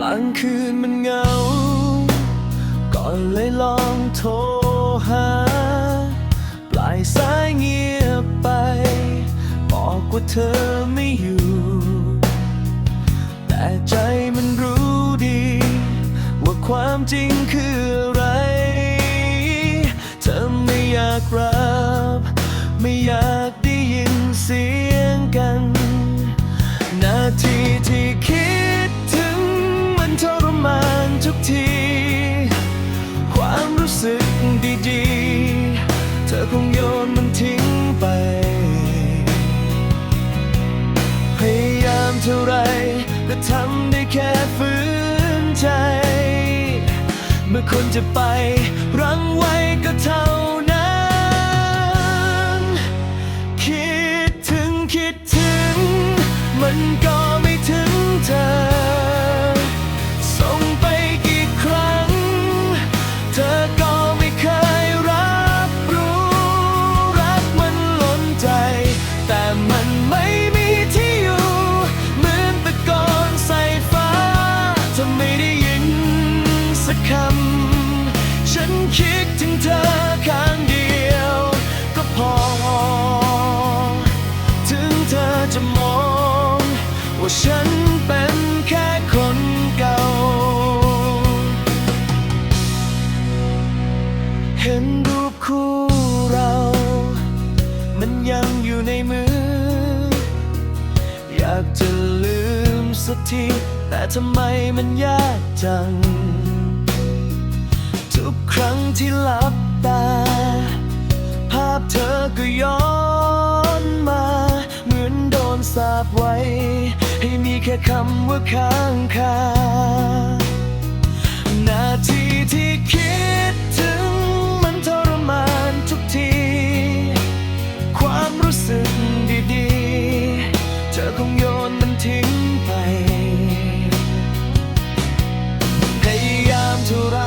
กลางคืนมันเงา ก่อนเลยลองโทรหา ปลายสายเงียบไป บอกว่าเธอไม่อยู่ แต่ใจมันรู้ดี ว่าความจริงคืออะไร เธอไม่อยากรับ ไม่อยาก รู้สึกดีๆ เธอคงโยนมันทิ้งไป พยายามเท่าไรแต่ทำได้แค่ฝืนใจ เมื่อคนจะไป รั้งไว้ก็เท่า ในมือ อยากจะลืมสักที แต่ทำไมมันยากจัง ทุกครั้งที่หลับตา ภาพเธอก็ย้อนมา เหมือนโดนสาปไว้ ให้มีแค่คำว่าค้างคานาทีที่คิด คงโยนมันทิ้งไป พยายามเท่าไร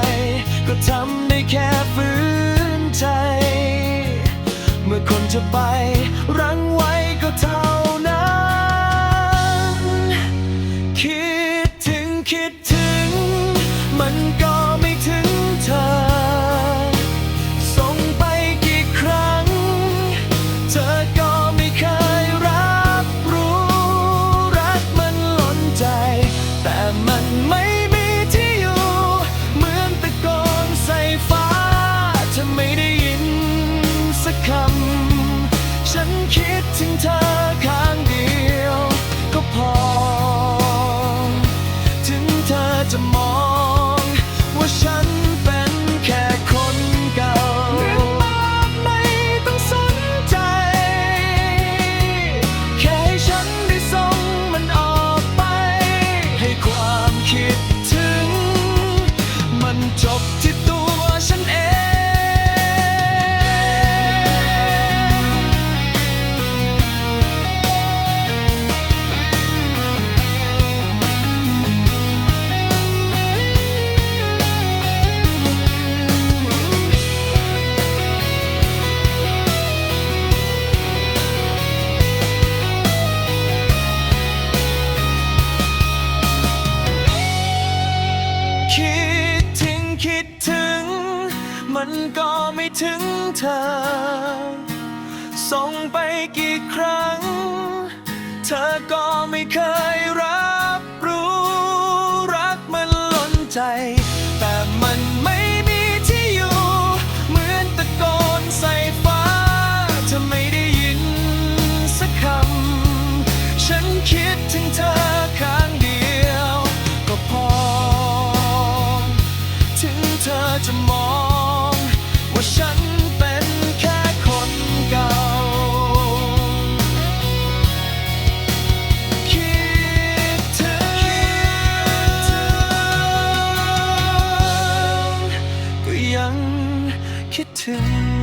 ก็ทำได้แค่ฝืนใจ เมื่อคนจะไป มันก็ไม่ถึงเธอ ส่งไปกี่ครั้ง เธอก็ไม่เคย ยังคิดถึง